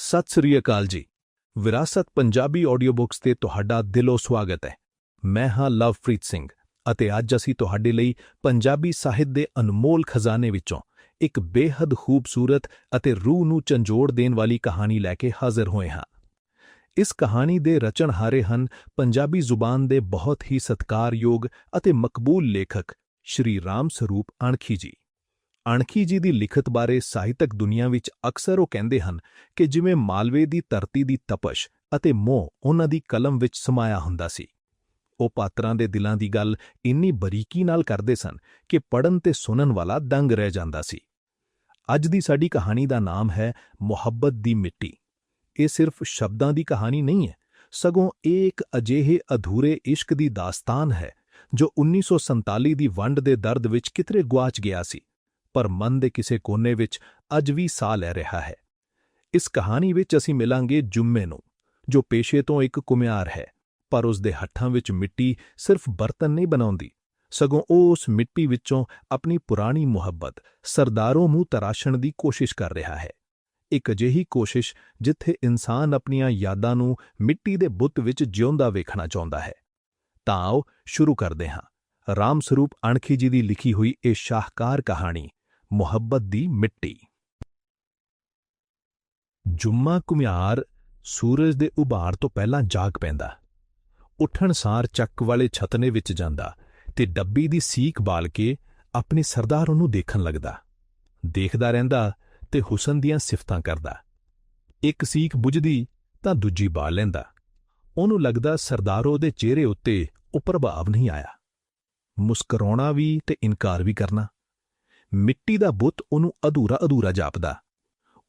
ਸਤਿ ਸ੍ਰੀ ਅਕਾਲ ਜੀ। ਵਿਰਾਸਤ Punjabi audio books ਤੇ ਤੁਹਾਡਾ ਦਿਲੋਂ ਸਵਾਗਤ ਹੈ। ਮੈਂ ਹਾਂ ਲਵਪ੍ਰੀਤ ਸਿੰਘ ਅਤੇ ਅੱਜ ਅਸੀਂ ਤੁਹਾਡੇ ਲਈ ਪੰਜਾਬੀ ਸਾਹਿਤ ਦੇ ਅਨਮੋਲ ਖਜ਼ਾਨੇ ਵਿੱਚੋਂ ਇੱਕ ਬੇਹੱਦ ਖੂਬਸੂਰਤ ਅਤੇ ਰੂਹ ਨੂੰ ਝੰਜੋੜ ਦੇਣ ਵਾਲੀ ਕਹਾਣੀ ਲੈ ਕੇ ਹਾਜ਼ਰ ਹੋਏ ਹਾਂ। ਇਸ ਕਹਾਣੀ ਦੇ ਰਚਣਹਾਰੇ ਹਨ ਪੰਜਾਬੀ ਜ਼ੁਬਾਨ ਦੇ ਬਹੁਤ ਹੀ ਸਤਿਕਾਰਯੋਗ ਅਤੇ ਮਕਬੂਲ ਲੇਖਕ ਸ਼੍ਰੀ ਰਾਮ ਸਰੂਪ ਅਣਖੀ ਜੀ। ਅਣਖੀ ਜੀ ਦੀ ਲਿਖਤ ਬਾਰੇ ਸਾਹਿਤਕ ਦੁਨੀਆ ਵਿੱਚ ਅਕਸਰ ਉਹ ਕਹਿੰਦੇ ਹਨ ਕਿ ਜਿਵੇਂ ਮਾਲਵੇ ਦੀ ਧਰਤੀ ਦੀ ਤਪਸ਼ ਅਤੇ ਮੋਹ ਉਹਨਾਂ ਦੀ ਕਲਮ ਵਿੱਚ ਸਮਾਇਆ ਹੁੰਦਾ ਸੀ। ਉਹ ਪਾਤਰਾਂ ਦੇ ਦਿਲਾਂ ਦੀ ਗੱਲ ਇੰਨੀ ਬਰੀਕੀ ਨਾਲ ਕਰਦੇ ਸਨ ਕਿ ਪੜਨ ਤੇ ਸੁਣਨ ਵਾਲਾ ਦੰਗ ਰਹਿ ਜਾਂਦਾ ਸੀ। ਅੱਜ ਦੀ ਸਾਡੀ ਕਹਾਣੀ ਦਾ ਨਾਮ ਹੈ ਮੁਹੱਬਤ ਦੀ ਮਿੱਟੀ। ਇਹ ਸਿਰਫ ਸ਼ਬਦਾਂ ਦੀ ਕਹਾਣੀ ਨਹੀਂ ਹੈ, ਸਗੋਂ ਇਹ ਇੱਕ ਅਜਿਹੇ ਅਧੂਰੇ ਇਸ਼ਕ ਦੀ ਦਾਸਤਾਨ ਹੈ ਜੋ 1947 ਦੀ ਵੰਡ ਦੇ ਦਰਦ ਵਿੱਚ ਕਿਤਰੇ ਗੁਆਚ ਗਿਆ ਸੀ। ਪਰ ਮਨ ਦੇ ਕਿਸੇ ਕੋਨੇ ਵਿੱਚ ਅੱਜ ਵੀ ਸਾਹ ਲੈ ਰਿਹਾ ਹੈ। ਇਸ ਕਹਾਣੀ ਵਿੱਚ ਅਸੀਂ ਮਿਲਾਂਗੇ ਜੁੰਮੇ ਨੂੰ, ਜੋ ਪੇਸ਼ੇ ਤੋਂ ਇੱਕ ਕੁਮਿਆਰ ਹੈ, ਪਰ ਉਸ ਦੇ ਹੱਥਾਂ ਵਿੱਚ ਮਿੱਟੀ ਸਿਰਫ ਬਰਤਨ ਨਹੀਂ ਬਣਾਉਂਦੀ, ਸਗੋਂ ਉਹ ਉਸ ਮਿੱਟੀ ਵਿੱਚੋਂ ਆਪਣੀ ਪੁਰਾਣੀ ਮੁਹੱਬਤ ਸਰਦਾਰੋਂ ਮੂੰਹ ਤਰਾਸ਼ਣ ਦੀ ਕੋਸ਼ਿਸ਼ ਕਰ ਰਿਹਾ ਹੈ। ਇੱਕ ਅਜਿਹੀ ਕੋਸ਼ਿਸ਼ ਜਿੱਥੇ ਇਨਸਾਨ ਆਪਣੀਆਂ ਯਾਦਾਂ ਨੂੰ ਮਿੱਟੀ ਦੇ ਬੁੱਤ ਵਿੱਚ ਜਿਉਂਦਾ ਵੇਖਣਾ ਚਾਹੁੰਦਾ ਹੈ। ਤਾਂ ਆਓ ਸ਼ੁਰੂ ਕਰਦੇ ਹਾਂ। ਰਾਮ ਸਰੂਪ ਅਣਖੀ ਜੀ ਦੀ ਲਿਖੀ ਹੋਈ ਇਹ ਸ਼ਾਹਕਾਰ ਕਹਾਣੀ ਮੁਹੱਬਤ ਦੀ ਮਿੱਟੀ। ਜੁਮਾ ਕੁਮਿਆਰ ਸੂਰਜ ਦੇ ਉਭਾਰ ਤੋਂ ਪਹਿਲਾਂ ਜਾਗ ਪੈਂਦਾ। ਉੱਠਣ ਸਾਰ ਚੱਕ ਵਾਲੇ ਛਤਨੇ ਵਿੱਚ ਜਾਂਦਾ ਤੇ ਡੱਬੀ ਦੀ ਸੀਖ ਬਾਲ ਕੇ ਆਪਣੇ ਸਰਦਾਰ ਉਹਨੂੰ ਦੇਖਣ ਲੱਗਦਾ। ਦੇਖਦਾ ਰਹਿੰਦਾ ਤੇ ਹੁਸਨ ਦੀਆਂ ਸਿਫਤਾਂ ਕਰਦਾ। ਇੱਕ ਸੀਖ ਬੁਝਦੀ ਤਾਂ ਦੂਜੀ ਬਾਲ ਲੈਂਦਾ। ਉਹਨੂੰ ਲੱਗਦਾ ਸਰਦਾਰ ਉਹਦੇ ਚਿਹਰੇ ਉੱਤੇ ਉਹ ਪ੍ਰਭਾਵ ਨਹੀਂ ਆਇਆ। ਮੁਸਕਰਾਉਣਾ ਵੀ ਤੇ ਇਨਕਾਰ ਵੀ ਕਰਨਾ। ਮਿੱਟੀ ਦਾ ਬੁੱਤ ਉਹਨੂੰ ਅਧੂਰਾ ਅਧੂਰਾ ਜਾਪਦਾ।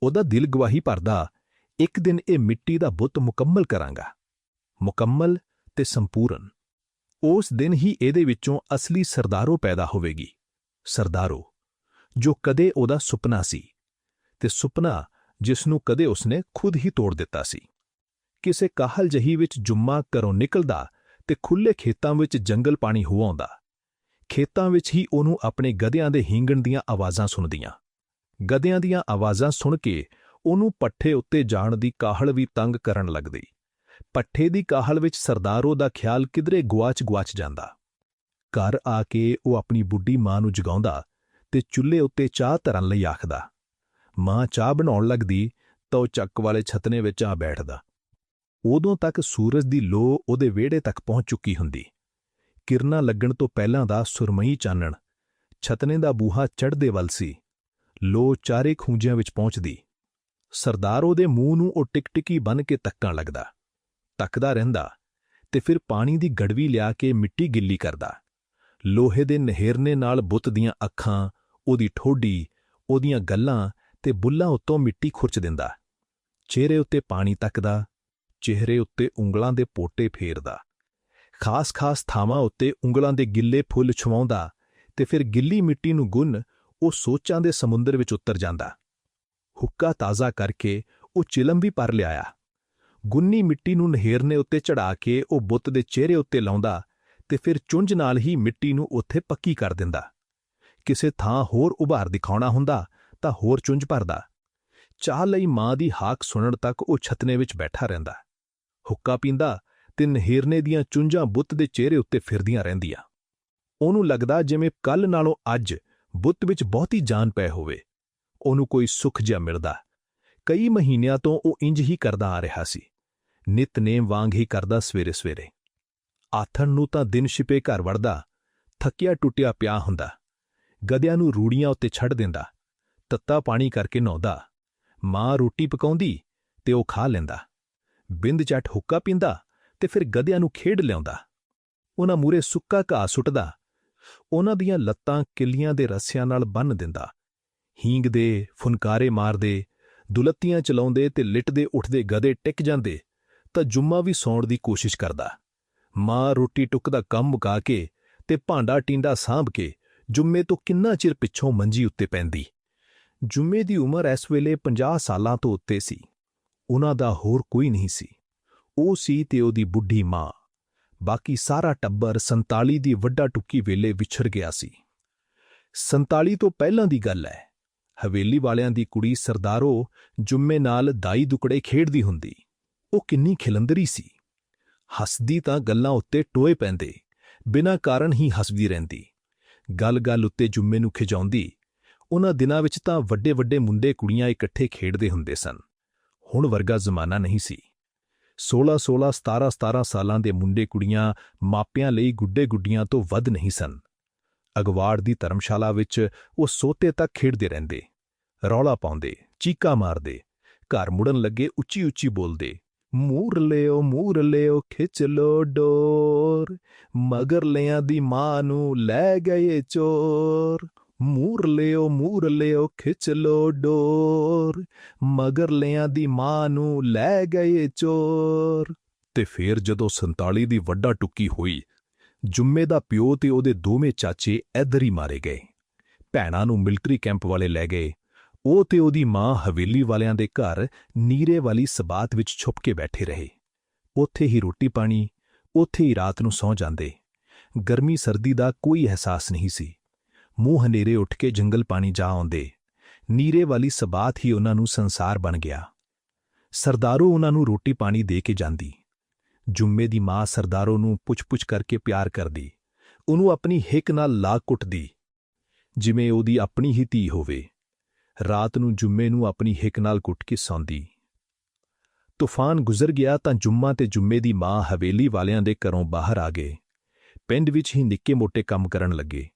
ਉਹਦਾ ਦਿਲ ਗਵਾਹੀ ਭਰਦਾ, ਇੱਕ ਦਿਨ ਇਹ ਮਿੱਟੀ ਦਾ ਬੁੱਤ ਮੁਕੰਮਲ ਕਰਾਂਗਾ। ਮੁਕੰਮਲ ਤੇ ਸੰਪੂਰਨ। ਉਸ ਦਿਨ ਹੀ ਇਹਦੇ ਵਿੱਚੋਂ ਅਸਲੀ ਸਰਦਾਰੋ ਪੈਦਾ ਹੋਵੇਗੀ। ਸਰਦਾਰੋ, ਜੋ ਕਦੇ ਉਹਦਾ ਸੁਪਨਾ ਸੀ ਤੇ ਸੁਪਨਾ ਜਿਸ ਨੂੰ ਕਦੇ ਉਸਨੇ ਖੁਦ ਹੀ ਤੋੜ ਦਿੱਤਾ ਸੀ। ਕਿਸੇ ਕਾਹਲ ਜਹੀ ਵਿੱਚ ਜੁੰਮਾ ਘਰੋਂ ਨਿਕਲਦਾ ਤੇ ਖੁੱਲੇ ਖੇਤਾਂ ਵਿੱਚ ਜੰਗਲ ਪਾਣੀ ਹੋ ਖੇਤਾਂ ਵਿੱਚ ਹੀ ਉਹਨੂੰ ਆਪਣੇ ਗਧਿਆਂ ਦੇ ਹੀਂਗਣ ਦੀਆਂ ਆਵਾਜ਼ਾਂ ਸੁਣਦੀਆਂ। ਗਧਿਆਂ ਦੀਆਂ ਆਵਾਜ਼ਾਂ ਸੁਣ ਕੇ ਉਹਨੂੰ ਪੱਠੇ ਉੱਤੇ ਜਾਣ ਦੀ ਕਾਹਲ ਵੀ ਤੰਗ ਕਰਨ ਲੱਗਦੀ। ਪੱਠੇ ਦੀ ਕਾਹਲ ਵਿੱਚ ਸਰਦਾਰੋ ਦਾ ਖਿਆਲ ਕਿਧਰੇ ਗੁਆਚ-ਗੁਆਚ ਜਾਂਦਾ। ਘਰ ਆ ਕੇ ਉਹ ਆਪਣੀ ਬੁੱਢੀ ਮਾਂ ਨੂੰ ਜਗਾਉਂਦਾ ਤੇ ਚੁੱਲ੍ਹੇ ਉੱਤੇ ਚਾਹ ਧਰਨ ਲਈ ਆਖਦਾ, ਮਾਂ, ਚਾਹ ਬਣਾਉਣ ਲੱਗਦੀ ਤਾਂ ਉਹ ਚੱਕ ਵਾਲੇ ਛਤਨੇ ਵਿੱਚ ਆ ਬੈਠਦਾ। ਉਦੋਂ ਤੱਕ ਸੂਰਜ ਦੀ ਲੋ ਉਹਦੇ ਵਿਹੜੇ ਤੱਕ ਪਹੁੰਚ ਚੁੱਕੀ ਹੁੰਦੀ। ਕਿਰਨਾਂ ਲੱਗਣ ਤੋਂ ਪਹਿਲਾਂ ਦਾ ਸੁਰਮਈ ਚਾਨਣ। ਛਤਨੇ ਦਾ ਬੂਹਾ ਚੜ੍ਹਦੇ ਵੱਲ ਸੀ। ਲੋ ਚਾਰੇ ਖੂੰਜਿਆਂ ਵਿੱਚ ਪਹੁੰਚਦੀ। ਸਰਦਾਰ ਉਹਦੇ ਮੂੰਹ ਨੂੰ ਉਹ ਟਿਕਟਿਕੀ ਬਨ ਕੇ ਤੱਕਣ ਲੱਗਦਾ। ਤੱਕਦਾ ਰਹਿੰਦਾ ਤੇ ਫਿਰ ਪਾਣੀ ਦੀ ਗੜਵੀ ਲਿਆ ਕੇ ਮਿੱਟੀ ਗਿੱਲੀ ਕਰਦਾ। ਲੋਹੇ ਦੇ ਨਹਿਰਨੇ ਨਾਲ ਬੁੱਤ ਦੀਆਂ ਅੱਖਾਂ, ਉਹਦੀ ਠੋਡੀ, ਉਹਦੀਆਂ ਗੱਲਾਂ ਤੇ ਬੁੱਲਾਂ ਉੱਤੋਂ ਮਿੱਟੀ ਖੁਰਚ ਦਿੰਦਾ। ਚਿਹਰੇ ਉੱਤੇ ਪਾਣੀ ਤੱਕਦਾ, ਚਿਹਰੇ ਉੱਤੇ ਉਂਗਲਾਂ ਦੇ ਪੋਟੇ ਫੇਰਦਾ। ਖਾਸ-ਖਾਸ ਥਾਵਾਂ ਉੱਤੇ ਉਂਗਲਾਂ ਦੇ ਗਿੱਲੇ ਫੁੱਲ ਛਵਾਉਂਦਾ ਤੇ ਫਿਰ ਗਿੱਲੀ ਮਿੱਟੀ ਨੂੰ ਗੁੰਨ ਉਹ ਸੋਚਾਂ ਦੇ ਸਮੁੰਦਰ ਵਿੱਚ ਉਤਰ ਜਾਂਦਾ। ਹੁੱਕਾ ਤਾਜ਼ਾ ਕਰਕੇ ਉਹ ਚਿਲਮ ਵੀ ਪਰ ਲਿਆਇਆ। ਗੁੰਨੀ ਮਿੱਟੀ ਨੂੰ ਨਹਿਰਨੇ ਉੱਤੇ ਚੜਾ ਕੇ ਉਹ ਬੁੱਤ ਦੇ ਚਿਹਰੇ ਉੱਤੇ ਲਾਉਂਦਾ ਤੇ ਫਿਰ ਚੁੰਝ ਨਾਲ ਹੀ ਮਿੱਟੀ ਨੂੰ ਉੱਥੇ ਪੱਕੀ ਕਰ ਦਿੰਦਾ। ਕਿਸੇ ਥਾਂ ਹੋਰ ਉਭਾਰ ਦਿਖਾਉਣਾ ਹੁੰਦਾ ਤਾਂ ਹੋਰ ਚੁੰਝ ਭਰਦਾ। ਚਾਹ ਲਈ ਮਾਂ ਦੀ ਹਾਕ ਸੁਣਨ ਤੱਕ ਉਹ ਛਤਨੇ ਵਿੱਚ ਬੈਠਾ ਰਹਿੰਦਾ। ਹੁੱਕਾ ਪੀਂਦਾ ਤਿੰਨ ਨਹਿਰਨੇ ਦੀਆਂ ਚੁੰਝਾਂ ਬੁੱਤ ਦੇ ਚਿਹਰੇ ਉੱਤੇ ਫਿਰਦੀਆਂ ਰਹਿੰਦੀਆਂ। ਉਹਨੂੰ ਲੱਗਦਾ ਜਿਵੇਂ ਕੱਲ ਨਾਲੋਂ ਅੱਜ ਬੁੱਤ ਵਿੱਚ ਬਹੁਤੀ ਜਾਨ ਪੈ ਹੋਵੇ। ਉਹਨੂੰ ਕੋਈ ਸੁੱਖ ਜਿਹਾ ਮਿਲਦਾ। ਕਈ ਮਹੀਨਿਆਂ ਤੋਂ ਉਹ ਇੰਜ ਹੀ ਕਰਦਾ ਆ ਰਿਹਾ ਸੀ। ਨਿਤਨੇਮ ਵਾਂਗ ਹੀ ਕਰਦਾ ਸਵੇਰੇ ਸਵੇਰੇ ਆਥਣ ਨੂੰ ਤਾਂ ਦਿਨ ਛਿਪੇ ਘਰ ਵੜਦਾ, ਥੱਕਿਆ ਟੁੱਟਿਆ ਪਿਆ ਹੁੰਦਾ। ਗਦਿਆਂ ਨੂੰ ਰੂੜੀਆਂ ਉੱਤੇ ਛੱਡ ਦਿੰਦਾ। ਤੱਤਾ ਪਾਣੀ ਕਰਕੇ ਨਹਾਉਂਦਾ। ਮਾਂ ਰੋਟੀ ਪਕਾਉਂਦੀ ਤੇ ਉਹ ਖਾ ਲੈਂਦਾ। ਬਿੰਦ ਚੱਟ ਹੁੱਕਾ ਪੀਂਦਾ। ਤੇ ਫਿਰ ਗਧਿਆਂ ਨੂੰ ਖੇਡ ਲਿਆਉਂਦਾ। ਉਹਨਾਂ ਮੂਰੇ ਸੁੱਕਾ ਘਾਹ ਸੁੱਟਦਾ। ਉਹਨਾਂ ਦੀਆਂ ਲੱਤਾਂ ਕਿੱਲੀਆਂ ਦੇ ਰੱਸਿਆਂ ਨਾਲ ਬੰਨ ਦਿੰਦਾ। ਹੀਂਗ ਦੇ ਫੁਨਕਾਰੇ ਮਾਰਦੇ, ਦੁਲੱਤੀਆਂ ਚਲਾਉਂਦੇ ਤੇ ਲਿਟਦੇ ਉੱਠਦੇ ਗਧੇ ਟਿਕ ਜਾਂਦੇ ਤਾਂ ਜੁੰਮਾ ਵੀ ਸੌਣ ਦੀ ਕੋਸ਼ਿਸ਼ ਕਰਦਾ। ਮਾਂ ਰੋਟੀ ਟੁੱਕ ਦਾ ਕੰਮ ਮੁਕਾ ਕੇ ਤੇ ਭਾਂਡਾ ਟਿੰਡਾ ਸਾਂਭ ਕੇ ਜੁੰਮੇ ਤੋਂ ਕਿੰਨਾ ਚਿਰ ਪਿੱਛੋਂ ਮੰਜੀ ਉੱਤੇ ਪੈਂਦੀ। ਜੁੰਮੇ ਦੀ ਉਮਰ ਇਸ ਵੇਲੇ 50 ਸਾਲਾਂ ਤੋਂ ਉੱਤੇ ਸੀ। ਉਹਨਾਂ ਦਾ ਹੋਰ ਕੋਈ ਨਹੀਂ ਸੀ। ਉਹ ਸੀ ਤੇ ਉਹਦੀ ਬੁੱਢੀ ਮਾਂ। ਬਾਕੀ ਸਾਰਾ ਟੱਬਰ 47 ਦੀ ਵੱਡਾ ਟੁੱਕੀ ਵੇਲੇ ਵਿਛੜ ਗਿਆ ਸੀ। 47 ਤੋਂ ਪਹਿਲਾਂ ਦੀ ਗੱਲ ਹੈ। ਹਵੇਲੀ ਵਾਲਿਆਂ ਦੀ ਕੁੜੀ ਸਰਦਾਰੋ ਜੁੰਮੇ ਨਾਲ ਦਾਈ ਦੁਕੜੇ ਖੇਡਦੀ ਹੁੰਦੀ। ਉਹ ਕਿੰਨੀ ਖਿਲੰਦਰੀ ਸੀ। ਹੱਸਦੀ ਤਾਂ ਗੱਲਾਂ ਉੱਤੇ ਟੋਏ ਪੈਂਦੇ, ਬਿਨਾਂ ਕਾਰਨ ਹੀ ਹੱਸਦੀ ਰਹਿੰਦੀ। ਗੱਲ-ਗੱਲ ਉੱਤੇ ਜੁੰਮੇ ਨੂੰ ਖਿਜਾਉਂਦੀ। ਉਹਨਾਂ ਦਿਨਾਂ ਵਿੱਚ ਤਾਂ ਵੱਡੇ-ਵੱਡੇ ਮੁੰਡੇ ਕੁੜੀਆਂ ਇਕੱਠੇ ਖੇਡਦੇ ਹੁੰਦੇ ਸਨ। ਹੁਣ ਵਰਗਾ ਜ਼ਮਾਨਾ ਨਹੀਂ ਸੀ। 16-16 17-17 ਸਾਲਾਂ ਦੇ ਮੁੰਡੇ ਕੁੜੀਆਂ ਮਾਪਿਆਂ ਲਈ ਗੁੱਡੇ-ਗੁੱਡੀਆਂ ਤੋਂ ਵੱਧ ਨਹੀਂ ਸਨ। ਅਗਵਾੜ ਦੀ ਧਰਮਸ਼ਾਲਾ ਵਿੱਚ ਉਹ ਸੋਤੇ ਤੱਕ ਖੇਡਦੇ ਰਹਿੰਦੇ। ਰੌਲਾ ਪਾਉਂਦੇ, ਚੀਕਾ ਮਾਰਦੇ, ਘਰ ਮੁੜਨ ਲੱਗੇ ਉੱਚੀ-ਉੱਚੀ ਬੋਲਦੇ, ਮੂਰ ਲਿਓ ਮੂਰ ਲਿਓ, ਖਿੱਚ ਲੋ ਡੋਰ ਮਗਰ ਲਿਆਂ ਦੀ ਮਾਂ ਨੂੰ ਲੈ ਗਏ ਚੋਰ। ਮੂਰ ਲਿਓ ਮੂਰ ਲਿਓ ਖਿੱਚ ਲੋ ਡੋਰ ਮਗਰ ਲਿਆਂ ਦੀ ਮਾਂ ਨੂੰ ਲੈ ਗਏ ਚੋਰ। ਤੇ ਫੇਰ ਜਦੋਂ 47 ਦੀ ਵੱਡਾ ਟੁੱਕੀ ਹੋਈ, ਜੁੰਮੇ ਦਾ ਪਿਓ ਤੇ ਉਹਦੇ ਦੋਵੇਂ ਚਾਚੇ ਇੱਧਰ ਹੀ ਮਾਰੇ ਗਏ। ਭੈਣਾਂ ਨੂੰ ਮਿਲਟਰੀ ਕੈਂਪ ਵਾਲੇ ਲੈ ਗਏ। ਉਹ ਤੇ ਉਹਦੀ ਮਾਂ ਹਵੇਲੀ ਵਾਲਿਆਂ ਦੇ ਘਰ ਨੀਰੇ ਵਾਲੀ ਸਬਾਤ ਵਿੱਚ ਛੁਪ ਕੇ ਬੈਠੇ ਰਹੇ। ਉੱਥੇ ਹੀ ਰੋਟੀ ਪਾਣੀ, ਉੱਥੇ ਹੀ ਰਾਤ ਨੂੰ ਸੌਂ ਜਾਂਦੇ। ਗਰਮੀ ਸਰਦੀ ਦਾ ਕੋਈ ਅਹਿਸਾਸ ਨਹੀਂ ਸੀ। ਮੂੰਹ ਹਨੇਰੇ ਉੱਠ ਕੇ ਜੰਗਲ ਪਾਣੀ ਜਾ ਆਉਂਦੇ। ਨੀਰੇ ਵਾਲੀ ਸਬਾਤ ਹੀ ਉਹਨਾਂ ਨੂੰ ਸੰਸਾਰ ਬਣ ਗਿਆ। ਸਰਦਾਰੋ ਉਹਨਾਂ ਨੂੰ ਰੋਟੀ ਪਾਣੀ ਦੇ ਕੇ ਜਾਂਦੀ। ਜੁੰਮੇ ਦੀ ਮਾਂ ਸਰਦਾਰੋ ਨੂੰ ਪੁੱਛ-ਪੁੱਛ ਕਰਕੇ ਪਿਆਰ ਕਰਦੀ। ਉਹਨੂੰ ਆਪਣੀ ਹਿੱਕ ਨਾਲ ਲਾ ਕੁੱਟਦੀ। ਜਿਵੇਂ ਉਹਦੀ ਆਪਣੀ ਹੀ ਧੀ ਹੋਵੇ। ਰਾਤ ਨੂੰ ਜੁੰਮੇ ਨੂੰ ਆਪਣੀ ਹਿੱਕ ਨਾਲ ਕੁੱਟ ਕੇ ਸੌਂਦੀ। ਤੂਫਾਨ ਗੁਜ਼ਰ ਗਿਆ ਤਾਂ ਜੁੰਮਾ ਤੇ ਜੁੰਮੇ ਦੀ ਮਾਂ ਹਵੇਲੀ ਵਾਲਿਆਂ ਦੇ ਘਰੋਂ ਬਾਹਰ ਆ ਗਏ। ਪਿੰਡ ਵਿੱਚ ਹੀ ਨਿੱਕੇ-ਮੋਟੇ ਕੰਮ ਕਰਨ ਲੱਗੇ।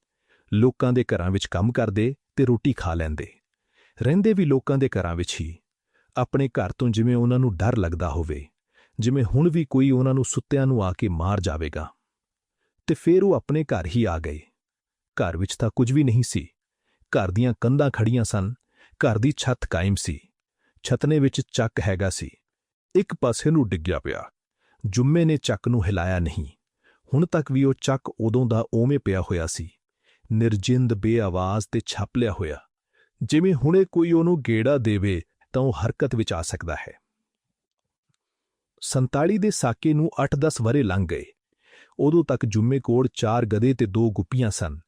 ਲੋਕਾਂ ਦੇ ਘਰਾਂ ਵਿੱਚ ਕੰਮ ਕਰਦੇ ਤੇ ਰੋਟੀ ਖਾ ਲੈਂਦੇ। ਰਹਿੰਦੇ ਵੀ ਲੋਕਾਂ ਦੇ ਘਰਾਂ ਵਿੱਚ ਹੀ। ਆਪਣੇ ਘਰ ਤੋਂ ਜਿਵੇਂ ਉਹਨਾਂ ਨੂੰ ਡਰ ਲੱਗਦਾ ਹੋਵੇ, ਜਿਵੇਂ ਹੁਣ ਵੀ ਕੋਈ ਉਹਨਾਂ ਨੂੰ ਸੁੱਤਿਆਂ ਨੂੰ ਆ ਕੇ ਮਾਰ ਜਾਵੇਗਾ। ਤੇ ਫਿਰ ਉਹ ਆਪਣੇ ਘਰ ਹੀ ਆ ਗਏ। ਘਰ ਵਿੱਚ ਤਾਂ ਕੁਝ ਵੀ ਨਹੀਂ ਸੀ। ਘਰ ਦੀਆਂ ਕੰਧਾਂ ਖੜੀਆਂ ਸਨ। ਘਰ ਦੀ ਛੱਤ ਕਾਇਮ ਸੀ। ਛਤਨੇ ਵਿੱਚ ਚੱਕ ਹੈਗਾ ਸੀ। ਇੱਕ ਪਾਸੇ ਨੂੰ ਡਿੱਗਿਆ ਪਿਆ। ਜੁੰਮੇ ਨੇ ਚੱਕ ਨੂੰ ਹਿਲਾਇਆ ਨਹੀਂ। ਹੁਣ ਤੱਕ ਵੀ ਉਹ ਚੱਕ ਉਦੋਂ ਦਾ ਓਵੇਂ ਪਿਆ ਹੋਇਆ ਸੀ। ਨਿਰਜਿੰਦ ਬੇਆਵਾਜ਼ ਤੇ ਛਾਪ ਲਿਆ ਹੋਇਆ। ਜਿਵੇਂ ਹੁਣੇ ਕੋਈ ਉਹਨੂੰ ਗੇੜਾ ਦੇਵੇ, ਤਾਂ ਉਹ ਹਰਕਤ ਵਿੱਚ ਆ ਸਕਦਾ ਹੈ। 47 ਦੇ ਸਾਕੇ ਨੂੰ 8-10 ਵਰੇ ਲੰਘ ਗਏ। ਉਦੋਂ ਤੱਕ ਜੁੰਮੇ ਕੋਲ ਚਾਰ ਗਧੇ ਤੇ ਦੋ ਗੁੱਪੀਆਂ ਸਨ।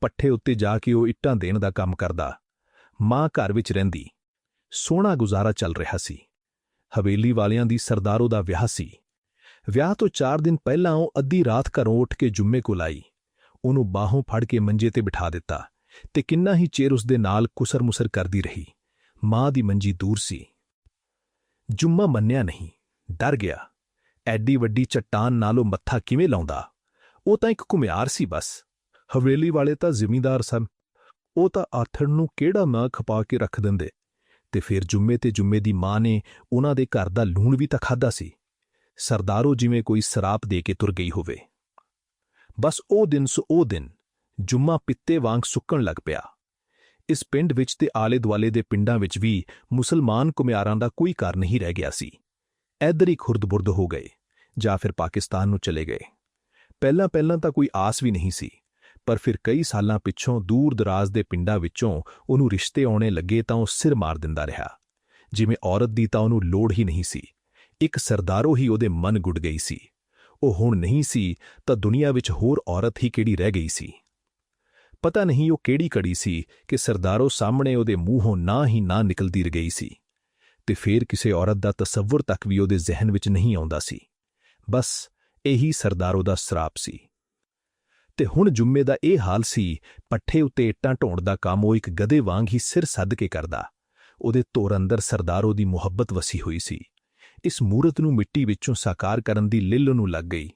ਪੱਠੇ ਉੱਤੇ ਜਾ ਕੇ ਉਹ ਇੱਟਾਂ ਦੇਣ ਦਾ ਕੰਮ ਕਰਦਾ। ਮਾਂ ਘਰ ਵਿੱਚ ਰਹਿੰਦੀ। ਸੋਹਣਾ ਗੁਜ਼ਾਰਾ ਚੱਲ ਰਿਹਾ ਸੀ। ਹਵੇਲੀ ਵਾਲਿਆਂ ਦੀ ਸਰਦਾਰੋ ਦਾ ਵਿਆਹ ਸੀ। ਵਿਆਹ ਤੋਂ 4 ਦਿਨ ਪਹਿਲਾਂ ਉਹ ਅੱਧੀ ਰਾਤ ਘਰੋਂ ਉੱਠ ਕੇ ਜੁੰਮੇ ਕੋਲ ਆਈ। ਉਹਨੂੰ ਬਾਹੋਂ ਫੜ ਕੇ ਮੰਜੇ ਤੇ ਬਿਠਾ ਦਿੱਤਾ ਤੇ ਕਿੰਨਾ ਹੀ ਚਿਰ ਉਸ ਦੇ ਨਾਲ ਕੁਸਰ-ਮੁਸਰ ਕਰਦੀ ਰਹੀ। ਮਾਂ ਦੀ ਮੰਜੀ ਦੂਰ ਸੀ। ਜੁੰਮਾ ਮੰਨਿਆ ਨਹੀਂ, ਡਰ ਗਿਆ। ਐਡੀ ਵੱਡੀ ਚਟਾਨ ਨਾਲੋਂ ਮੱਥਾ ਕਿਵੇਂ ਲਾਉਂਦਾ? ਉਹ ਤਾਂ ਇੱਕ ਘੁਮਿਆਰ ਸੀ ਬਸ। ਹਵੇਲੀ ਵਾਲੇ ਤਾਂ ਜ਼ਿਮੀਂਦਾਰ ਸਨ। ਉਹ ਤਾਂ ਆਥਣ ਨੂੰ ਕਿਹੜਾ ਨਾ ਖਪਾ ਕੇ ਰੱਖ ਦਿੰਦੇ। ਤੇ ਫਿਰ ਜੁੰਮੇ ਤੇ ਜੁੰਮੇ ਦੀ ਮਾਂ ਨੇ ਉਹਨਾਂ ਦੇ ਘਰ ਦਾ ਲੂਣ ਵੀ ਤਾਂ ਖਾਦਾ ਸੀ। ਸਰਦਾਰੋ ਜਿਵੇਂ ਕੋਈ ਸਰਾਪ ਦੇ ਕੇ ਤੁਰ ਗਈ ਹੋਵੇ। ਬਸ ਉਹ ਦਿਨ ਸੋ ਉਹ ਦਿਨ ਜੁੰਮਾ ਪਿੱਤੇ ਵਾਂਗ ਸੁੱਕਣ ਲੱਗ ਪਿਆ। ਇਸ ਪਿੰਡ ਵਿੱਚ ਤੇ ਆਲੇ-ਦੁਆਲੇ ਦੇ ਪਿੰਡਾਂ ਵਿੱਚ ਵੀ ਮੁਸਲਮਾਨ ਕੁਮਿਆਰਾਂ ਦਾ ਕੋਈ ਘਰ ਨਹੀਂ ਰਹਿ ਗਿਆ ਸੀ। ਐਦਰ ਹੀ ਖੁਰਦ-ਬੁਰਦ ਹੋ ਗਏ ਜਾਂ ਫਿਰ ਪਾਕਿਸਤਾਨ ਨੂੰ ਚਲੇ ਗਏ। ਪਹਿਲਾਂ ਪਹਿਲਾਂ ਤਾਂ ਕੋਈ ਆਸ ਵੀ ਨਹੀਂ ਸੀ, ਪਰ ਫਿਰ ਕਈ ਸਾਲਾਂ ਪਿੱਛੋਂ ਦੂਰ-ਦਰਾਜ਼ ਦੇ ਪਿੰਡਾਂ ਵਿੱਚੋਂ ਉਹਨੂੰ ਰਿਸ਼ਤੇ ਆਉਣੇ ਲੱਗੇ ਤਾਂ ਉਹ ਸਿਰ ਮਾਰ ਦਿੰਦਾ ਰਿਹਾ। ਜਿਵੇਂ ਔਰਤ ਦੀ ਤਾਂ ਉਹਨੂੰ ਲੋੜ ਹੀ ਨਹੀਂ ਸੀ। ਇੱਕ ਸਰਦਾਰੋ ਹੀ ਉਹਦੇ ਮਨ ਗੁੱਡ ਗਈ ਸੀ। ਉਹ ਹੁਣ ਨਹੀਂ ਸੀ ਤਾਂ ਦੁਨੀਆ ਵਿੱਚ ਹੋਰ ਔਰਤ ਹੀ ਕਿਹੜੀ ਰਹਿ ਗਈ ਸੀ? ਪਤਾ ਨਹੀਂ ਉਹ ਕਿਹੜੀ ਕੜੀ ਸੀ ਕਿ ਸਰਦਾਰੋ ਸਾਹਮਣੇ ਉਹਦੇ ਮੂੰਹੋਂ ਨਾ ਹੀ ਨਾ ਨਿਕਲਦੀ ਰ ਗਈ ਸੀ ਤੇ ਫੇਰ ਕਿਸੇ ਔਰਤ ਦਾ ਤਸੱਵੁਰ ਤੱਕ ਵੀ ਉਹਦੇ ਜ਼ਿਹਨ ਵਿੱਚ ਨਹੀਂ ਆਉਂਦਾ ਸੀ। ਬਸ ਇਹੀ ਸਰਦਾਰੋ ਦਾ ਸਰਾਪ ਸੀ। ਤੇ ਹੁਣ ਜੁੰਮੇ ਦਾ ਇਹ ਹਾਲ ਸੀ, ਪੱਠੇ ਉੱਤੇ ਇੱਟਾਂ ਢੋਣ ਦਾ ਕੰਮ ਉਹ ਇੱਕ ਗਧੇ ਵਾਂਗ ਹੀ ਸਿਰ ਸੱਦ ਕੇ ਕਰਦਾ। ਉਹਦੇ ਤੋਰ ਅੰਦਰ ਸਰਦਾਰੋ ਦੀ ਮੁਹੱਬਤ ਵਸੀ ਹੋਈ ਸੀ। ਇਸ ਮੂਰਤ ਨੂੰ ਮਿੱਟੀ ਵਿੱਚੋਂ ਸਾਕਾਰ ਕਰਨ ਦੀ ਲਿੱਲ ਨੂੰ ਲੱਗ ਗਈ।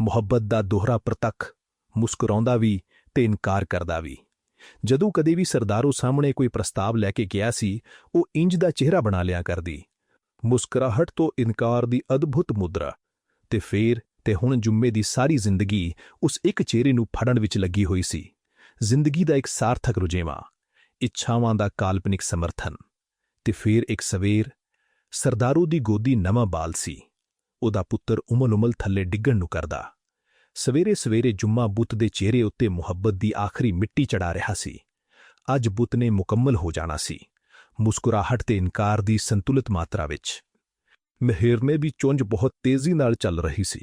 ਮੁਹੱਬਤ ਦਾ ਦੋਹਰਾ ਪ੍ਰਤੱਖ ਮੁਸਕਰਾਉਂਦਾ ਵੀ ਤੇ ਇਨਕਾਰ ਕਰਦਾ ਵੀ। ਜਦੋਂ ਕਦੇ ਵੀ ਸਰਦਾਰੋ ਸਾਹਮਣੇ ਕੋਈ ਪ੍ਰਸਤਾਵ ਲੈ ਕੇ ਗਿਆ ਸੀ, ਉਹ ਇੰਜ ਦਾ ਚਿਹਰਾ ਬਣਾ ਲਿਆ ਕਰਦੀ। ਮੁਸਕਰਾਹਟ ਤੋਂ ਇਨਕਾਰ ਦੀ ਅਦਭੁਤ ਮੁਦਰਾ ਤੇ ਫੇਰ ਤੇ ਹੁਣ ਜੁੰਮੇ ਦੀ ਸਾਰੀ ਜ਼ਿੰਦਗੀ ਉਸ ਇੱਕ ਚਿਹਰੇ ਨੂੰ ਫੜਨ ਵਿੱਚ ਲੱਗੀ ਹੋਈ ਸੀ। ਜ਼ਿੰਦਗੀ ਦਾ ਇੱਕ ਸਾਰਥਕ ਰੁਝੇਵਾਂ, ਇੱਛਾਵਾਂ ਦਾ ਕਾਲਪਨਿਕ ਸਮਰਥਨ ਤੇ ਫੇਰ ਇੱਕ ਸਵੇਰ ਸਰਦਾਰੂ ਦੀ ਗੋਦੀ ਨਵਾਂ ਬਾਲ ਸੀ। ਉਹਦਾ ਪੁੱਤਰ ਉਮਲ-ਉਮਲ ਥੱਲੇ ਡਿੱਗਣ ਨੂੰ ਕਰਦਾ। ਸਵੇਰੇ ਸਵੇਰੇ ਜੁੰਮਾ ਬੁੱਤ ਦੇ ਚਿਹਰੇ ਉੱਤੇ ਮੁਹੱਬਤ ਦੀ ਆਖਰੀ ਮਿੱਟੀ ਚੜਾ ਰਿਹਾ ਸੀ। ਅੱਜ ਬੁੱਤ ਨੇ ਮੁਕੰਮਲ ਹੋ ਜਾਣਾ ਸੀ। ਮੁਸਕਰਾਹਟ ਤੇ ਇਨਕਾਰ ਦੀ ਸੰਤੁਲਿਤ ਮਾਤਰਾ ਵਿੱਚ। ਮਹਿਰਮੇ ਵੀ ਚੁੰਝ ਬਹੁਤ ਤੇਜ਼ੀ ਨਾਲ ਚੱਲ ਰਹੀ ਸੀ।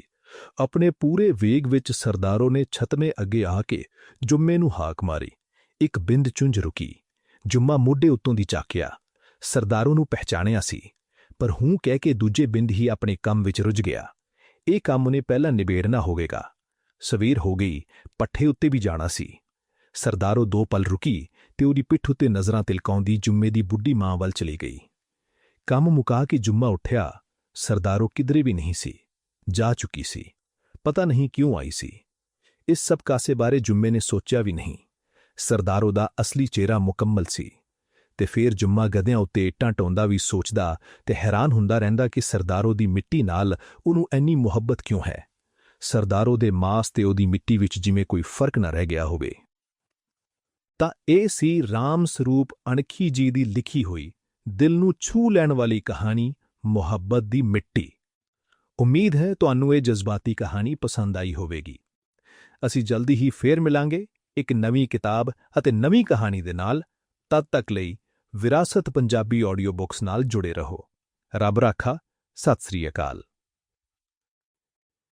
ਆਪਣੇ ਪੂਰੇ ਵੇਗ ਵਿੱਚ ਸਰਦਾਰੋ ਨੇ ਛਤਮੇ ਅੱਗੇ ਆ ਕੇ ਜੁੰਮੇ ਨੂੰ ਹਾਕ ਮਾਰੀ। ਇੱਕ ਬਿੰਦ ਚੁੰਝ ਰੁਕੀ। ਜੁੰਮਾ ਮੋਢੇ ਉੱਤੋਂ ਦੀ ਚਾਕਿਆ ਸਰਦਾਰੋ ਨੂੰ ਪਹਿਚਾਣਿਆ ਸੀ। ਪਰ ਹੂੰ ਕਹਿ ਕੇ ਦੂਜੇ ਬਿੰਦ ਹੀ ਆਪਣੇ ਕੰਮ ਵਿੱਚ ਰੁੱਝ ਗਿਆ। ਇਹ ਕੰਮ ਉਹਨੇ ਪਹਿਲਾਂ ਨਿਬੇੜਨਾ ਹੋਵੇਗਾ। ਸਵੇਰ ਹੋ ਗਈ, ਪੱਠੇ ਉੱਤੇ ਵੀ ਜਾਣਾ ਸੀ। ਸਰਦਾਰੋ ਦੋ ਪਲ ਰੁਕੀ ਤੇ ਉਹਦੀ ਪਿੱਠ ਉੱਤੇ ਨਜ਼ਰਾਂ ਤਿਲਕਾਉਂਦੀ ਜੁੰਮੇ ਦੀ ਬੁੱਢੀ ਮਾਂ ਵੱਲ ਚਲੀ ਗਈ। ਕੰਮ ਮੁਕਾ ਕੇ ਜੁੰਮਾ ਉੱਠਿਆ, ਸਰਦਾਰੋ ਕਿਧਰੇ ਵੀ ਨਹੀਂ ਸੀ। ਜਾ ਚੁੱਕੀ ਸੀ। ਪਤਾ ਨਹੀਂ ਕਿਉਂ ਆਈ ਸੀ। ਇਸ ਸਭ ਕਾਸੇ ਬਾਰੇ ਜੁੰਮੇ ਨੇ ਸੋਚਿਆ ਵੀ ਨਹੀਂ। ਸਰਦਾਰੋ ਦਾ ਅਸਲੀ ਚਿਹਰਾ ਮੁਕੰਮਲ ਸੀ। ਤੇ ਫੇਰ ਜੁੰਮਾ ਗਧਿਆਂ ਉੱਤੇ ਇੱਟਾਂ ਢਾਉਂਦਾ ਵੀ ਸੋਚਦਾ ਤੇ ਹੈਰਾਨ ਹੁੰਦਾ ਰਹਿੰਦਾ ਕਿ ਸਰਦਾਰੋ ਦੀ ਮਿੱਟੀ ਨਾਲ ਉਹਨੂੰ ਐਨੀ ਮੁਹੱਬਤ ਕਿਉਂ ਹੈ? ਸਰਦਾਰੋ ਦੇ ਮਾਸ ਤੇ ਉਹਦੀ ਮਿੱਟੀ ਵਿੱਚ ਜਿਵੇਂ ਕੋਈ ਫ਼ਰਕ ਨਾ ਰਹਿ ਗਿਆ ਹੋਵੇ। ਤਾਂ ਇਹ ਸੀ ਰਾਮ ਸਰੂਪ ਅਣਖੀ ਜੀ ਦੀ ਲਿਖੀ ਹੋਈ, ਦਿਲ ਨੂੰ ਛੂ ਲੈਣ ਵਾਲੀ ਕਹਾਣੀ, ਮੁਹੱਬਤ ਦੀ ਮਿੱਟੀ। ਉਮੀਦ ਹੈ ਤੁਹਾਨੂੰ ਇਹ ਜਜ਼ਬਾਤੀ ਕਹਾਣੀ ਪਸੰਦ ਆਈ ਹੋਵੇਗੀ। ਅਸੀਂ ਜਲਦੀ ਹੀ ਫੇਰ ਮਿਲਾਂਗੇ ਇੱਕ ਨਵੀਂ ਕਿਤਾਬ ਅਤੇ ਨਵੀਂ ਕਹਾਣੀ ਦੇ ਨਾਲ। ਤਦ ਤੱਕ ਲਈ ਵਿਰਾਸਤ ਪੰਜਾਬੀ ਆਡੀਓ ਬੁੱਕਸ ਨਾਲ ਜੁੜੇ ਰਹੋ। ਰੱਬ ਰਾਖਾ ਸਤਿ ਸ੍ਰੀ ਅਕਾਲ।